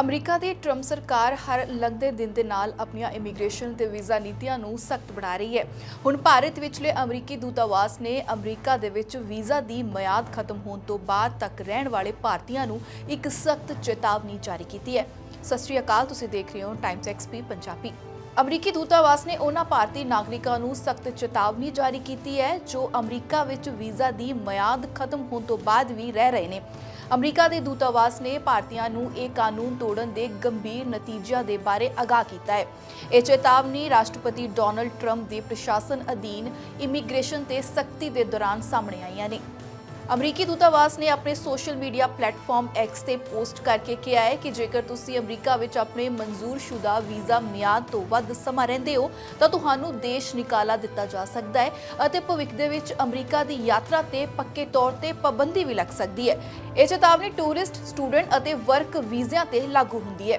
America ਦੀ Trump ਸਰਕਾਰ ਹਰ ਲੰਘਦੇ ਦਿਨ ਦੇ ਨਾਲ ਆਪਣੀਆਂ ਇਮੀਗ੍ਰੇਸ਼ਨ ਤੇ ਵੀਜ਼ਾ ਨੀਤੀਆਂ ਨੂੰ ਸਖਤ ਬਣਾ ਰਹੀ ਹੈ। ਹੁਣ ਭਾਰਤ ਵਿਚਲੇ ਅਮਰੀਕੀ ਦੂਤਾਵਾਸ ਨੇ ਅਮਰੀਕਾ ਦੇ ਵਿੱਚ ਵੀਜ਼ਾ ਦੀ ਮਿਆਦ ਖਤਮ ਹੋਣ ਤੋਂ ਬਾਅਦ ਤੱਕ ਰਹਿਣ ਵਾਲੇ ਭਾਰਤੀਆਂ ਨੂੰ ਇੱਕ ਸਖਤ ਚੇਤਾਵਨੀ ਜਾਰੀ ਕੀਤੀ ਹੈ। ਸਤਿ ਸ਼੍ਰੀ ਅਕਾਲ, ਤੁਸੀਂ ਦੇਖ ਰਹੇ ਹੋ ਟਾਈਮਸ ਐਕਸਪੀ ਪੰਜਾਬੀ। ਅਮਰੀਕੀ ਦੂਤਾਵਾਸ ਨੇ ਉਹਨਾਂ ਭਾਰਤੀ ਨਾਗਰਿਕਾਂ ਨੂੰ ਸਖਤ ਚੇਤਾਵਨੀ ਜਾਰੀ ਕੀਤੀ ਹੈ, ਜੋ ਅਮਰੀਕਾ ਵਿੱਚ ਵੀਜ਼ਾ ਦੀ ਮਿਆਦ ਖਤਮ ਹੋਣ ਤੋਂ ਬਾਅਦ ਵੀ ਰਹਿ ਰਹੇ ਨੇ। ਅਮਰੀਕਾ ਦੇ ਦੂਤਾਵਾਸ ਨੇ ਭਾਰਤੀਆਂ ਨੂੰ ਇਹ ਕਾਨੂੰਨ ਤੋੜਨ ਦੇ ਗੰਭੀਰ ਨਤੀਜਿਆਂ ਦੇ ਬਾਰੇ ਆਗਾਹ ਕੀਤਾ ਹੈ। ਇਹ ਚੇਤਾਵਨੀ ਰਾਸ਼ਟਰਪਤੀ ਡੋਨਲਡ ਟਰੰਪ ਦੇ ਪ੍ਰਸ਼ਾਸਨ ਅਧੀਨ ਇਮੀਗ੍ਰੇਸ਼ਨ ਤੇ ਸਖਤੀ ਦੇ ਦੌਰਾਨ ਸਾਹਮਣੇ ਆਈਆਂ ਨੇ। ਅਮਰੀਕੀ ਦੂਤਾਵਾਸ ਨੇ ਆਪਣੇ ਸੋਸ਼ਲ ਮੀਡੀਆ ਪਲੇਟਫਾਰਮ X ਤੇ ਪੋਸਟ ਕਰਕੇ ਕਿਹਾ ਹੈ ਕਿ ਜੇਕਰ ਤੁਸੀਂ ਅਮਰੀਕਾ ਵਿੱਚ ਆਪਣੇ ਮਨਜ਼ੂਰਸ਼ੁਦਾ ਵੀਜ਼ਾ ਮਿਆਦ ਤੋਂ ਵੱਧ ਸਮਾਂ ਰਹਿੰਦੇ ਹੋ, ਤਾਂ ਤੁਹਾਨੂੰ ਦੇਸ਼ ਨਿਕਾਲਾ ਦਿੱਤਾ ਜਾ ਸਕਦਾ ਹੈ ਅਤੇ ਭਵਿੱਖ ਦੇ ਵਿੱਚ ਅਮਰੀਕਾ ਦੀ ਯਾਤਰਾ ਤੇ ਪੱਕੇ ਤੌਰ ਤੇ ਪਾਬੰਦੀ ਵੀ ਲੱਗ ਸਕਦੀ ਹੈ। ਇਹ ਚੇਤਾਵਨੀ ਟੂਰਿਸਟ, ਸਟੂਡੈਂਟ ਅਤੇ ਵਰਕ ਵੀਜ਼ਿਆਂ ਤੇ ਲਾਗੂ ਹੁੰਦੀ ਹੈ।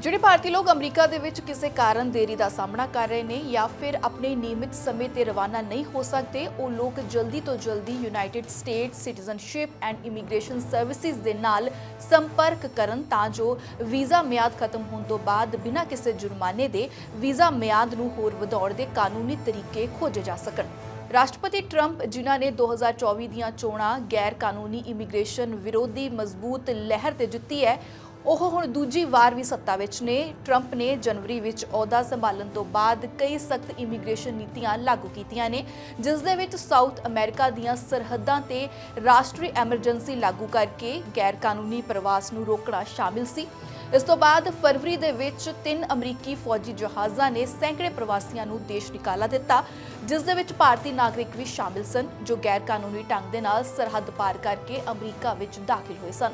ਜਿਹੜੇ ਭਾਰਤੀ ਲੋਕ ਅਮਰੀਕਾ ਦੇ ਵਿੱਚ ਕਿਸੇ ਕਾਰਨ ਦੇਰੀ ਦਾ ਸਾਹਮਣਾ ਕਰ ਰਹੇ ਨੇ ਜਾਂ ਫਿਰ ਆਪਣੇ ਨਿਯਮਿਤ ਸਮੇਂ ਤੇ ਰਵਾਨਾ ਨਹੀਂ ਹੋ ਸਕਦੇ, ਉਹ ਲੋਕ ਜਲਦੀ ਤੋਂ ਜਲਦੀ United State citizenship and immigration services ਦੇ ਨਾਲ ਸੰਪਰਕ ਕਰਨ ਤਾਂ ਜੋ ਵੀਜ਼ਾ ਮਿਆਦ ਖਤਮ ਹੋਣ ਤੋਂ ਬਾਅਦ ਬਿਨਾਂ ਕਿਸੇ ਜੁਰਮਾਨੇ ਦੇ ਵੀਜ਼ਾ ਮਿਆਦ ਨੂੰ ਹੋਰ ਵਧਾਉਣ ਦੇ ਕਾਨੂੰਨੀ ਤਰੀਕੇ ਖੋਜੇ ਜਾ ਸਕਣ। ਰਾਸ਼ਟਰਪਤੀ ਟਰੰਪ, ਜਿਨ੍ਹਾਂ ਨੇ 2024 ਦੀਆਂ ਚੋਣਾਂ ਗੈਰ ਕਾਨੂੰਨੀ ਇਮੀਗ੍ਰੇਸ਼ਨ ਵਿਰੋਧੀ ਮਜ਼ਬੂਤ ਲਹਿਰ ਤੇ ਜਿੱਤੀ ਹੈ ਉਹ ਹੁਣ ਦੂਜੀ ਵਾਰ ਵੀ ਸੱਤਾ ਵਿੱਚ ਨੇ। ਟਰੰਪ ਨੇ ਜਨਵਰੀ ਵਿੱਚ ਅਹੁਦਾ ਸੰਭਾਲਣ ਤੋਂ ਬਾਅਦ ਕਈ ਸਖਤ ਇਮੀਗ੍ਰੇਸ਼ਨ ਨੀਤੀਆਂ ਲਾਗੂ ਕੀਤੀਆਂ ਨੇ, ਜਿਸ ਦੇ ਵਿੱਚ ਸਾਊਥ ਅਮਰੀਕਾ ਦੀਆਂ ਸਰਹੱਦਾਂ ਤੇ ਰਾਸ਼ਟਰੀ ਐਮਰਜੈਂਸੀ ਲਾਗੂ ਕਰਕੇ ਗੈਰ ਕਾਨੂੰਨੀ ਪ੍ਰਵਾਸ ਨੂੰ ਰੋਕਣਾ ਸ਼ਾਮਿਲ ਸੀ। ਇਸ ਤੋਂ ਬਾਅਦ ਫਰਵਰੀ ਦੇ ਵਿੱਚ ਤਿੰਨ ਅਮਰੀਕੀ ਫੌਜੀ ਜਹਾਜ਼ਾਂ ਨੇ ਸੈਂਕੜੇ ਪ੍ਰਵਾਸੀਆਂ ਨੂੰ ਦੇਸ਼ ਨਿਕਾਲਾ ਦਿੱਤਾ, ਜਿਸ ਦੇ ਵਿੱਚ ਭਾਰਤੀ ਨਾਗਰਿਕ ਵੀ ਸ਼ਾਮਿਲ ਸਨ, ਜੋ ਗੈਰ ਕਾਨੂੰਨੀ ਢੰਗ ਦੇ ਨਾਲ ਸਰਹੱਦ ਪਾਰ ਕਰਕੇ ਅਮਰੀਕਾ ਵਿੱਚ ਦਾਖਲ ਹੋਏ ਸਨ।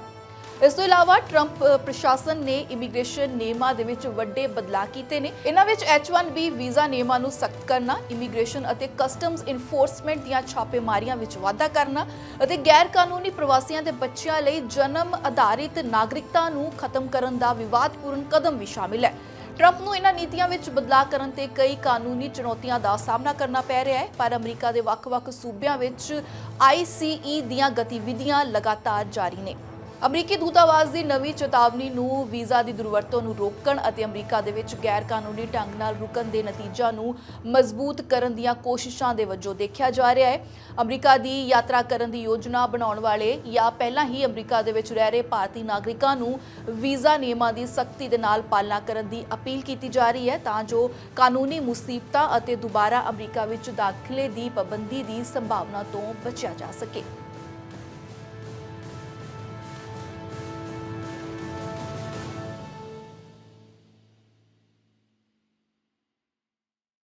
ਇਸ ਤੋਂ ਇਲਾਵਾ ਟਰੰਪ ਪ੍ਰਸ਼ਾਸਨ ਨੇ ਇਮੀਗ੍ਰੇਸ਼ਨ ਨਿਯਮਾਂ ਦੇ ਵਿੱਚ ਵੱਡੇ ਬਦਲਾਅ ਕੀਤੇ ਨੇ। ਇਹਨਾਂ ਵਿੱਚ H1B ਵੀਜ਼ਾ ਨਿਯਮਾਂ ਨੂੰ ਸਖਤ ਕਰਨਾ ਇਮੀਗ੍ਰੇਸ਼ਨ ਅਤੇ ਕਸਟਮਸ ਇਨਫੋਰਸਮੈਂਟ ਦੀਆਂ ਛਾਪੇਮਾਰੀਆਂ ਵਿੱਚ ਵਾਧਾ ਕਰਨਾ ਅਤੇ ਗੈਰ ਕਾਨੂੰਨੀ ਪ੍ਰਵਾਸੀਆਂ ਦੇ ਬੱਚਿਆਂ ਲਈ ਜਨਮ ਆਧਾਰਿਤ ਨਾਗਰਿਕਤਾ ਨੂੰ ਖਤਮ ਕਰਨ ਦਾ ਵਿਵਾਦਪੂਰਨ ਕਦਮ ਵੀ ਸ਼ਾਮਿਲ ਹੈ। ਟਰੰਪ ਨੂੰ ਇਹਨਾਂ ਨੀਤੀਆਂ ਵਿੱਚ ਬਦਲਾਅ ਕਰਨ ਤੇ ਕਈ ਕਾਨੂੰਨੀ ਚੁਣੌਤੀਆਂ ਦਾ ਸਾਹਮਣਾ ਕਰਨਾ ਪੈ ਰਿਹਾ ਹੈ, ਪਰ ਅਮਰੀਕਾ ਦੇ ਵੱਖ-ਵੱਖ ਸੂਬਿਆਂ ਵਿੱਚ ICE ਦੀਆਂ ਗਤੀਵਿਧੀਆਂ ਲਗਾਤਾਰ ਜਾਰੀ ਨੇ। ਅਮਰੀਕੀ ਦੂਤਾਵਾਸ ਦੀ ਨਵੀਂ ਚੇਤਾਵਨੀ ਨੂੰ ਵੀਜ਼ਾ ਦੀ ਦੁਰਵਰਤੋਂ ਨੂੰ ਰੋਕਣ ਅਤੇ ਅਮਰੀਕਾ ਦੇ ਵਿੱਚ ਗੈਰ ਕਾਨੂੰਨੀ ਢੰਗ ਨਾਲ ਰੁਕਣ ਦੇ ਨਤੀਜਿਆਂ ਨੂੰ ਮਜ਼ਬੂਤ ਕਰਨ ਦੀਆਂ ਕੋਸ਼ਿਸ਼ਾਂ ਦੇ ਵਜੋਂ ਦੇਖਿਆ ਜਾ ਰਿਹਾ ਹੈ। ਅਮਰੀਕਾ ਦੀ ਯਾਤਰਾ ਕਰਨ ਦੀ ਯੋਜਨਾ ਬਣਾਉਣ ਵਾਲੇ ਜਾਂ ਪਹਿਲਾਂ ਹੀ ਅਮਰੀਕਾ ਦੇ ਵਿੱਚ ਰਹਿ ਰਹੇ ਭਾਰਤੀ ਨਾਗਰਿਕਾਂ ਨੂੰ ਵੀਜ਼ਾ ਨਿਯਮਾਂ ਦੀ ਸਖਤੀ ਦੇ ਨਾਲ ਪਾਲਣਾ ਕਰਨ ਦੀ ਅਪੀਲ ਕੀਤੀ ਜਾ ਰਹੀ ਹੈ ਤਾਂ ਜੋ ਕਾਨੂੰਨੀ ਮੁਸੀਬਤਾਂ ਅਤੇ ਦੁਬਾਰਾ ਅਮਰੀਕਾ ਵਿੱਚ ਦਾਖਲੇ ਦੀ ਪਾਬੰਦੀ ਦੀ ਸੰਭਾਵਨਾ ਤੋਂ ਬਚਿਆ ਜਾ ਸਕੇ।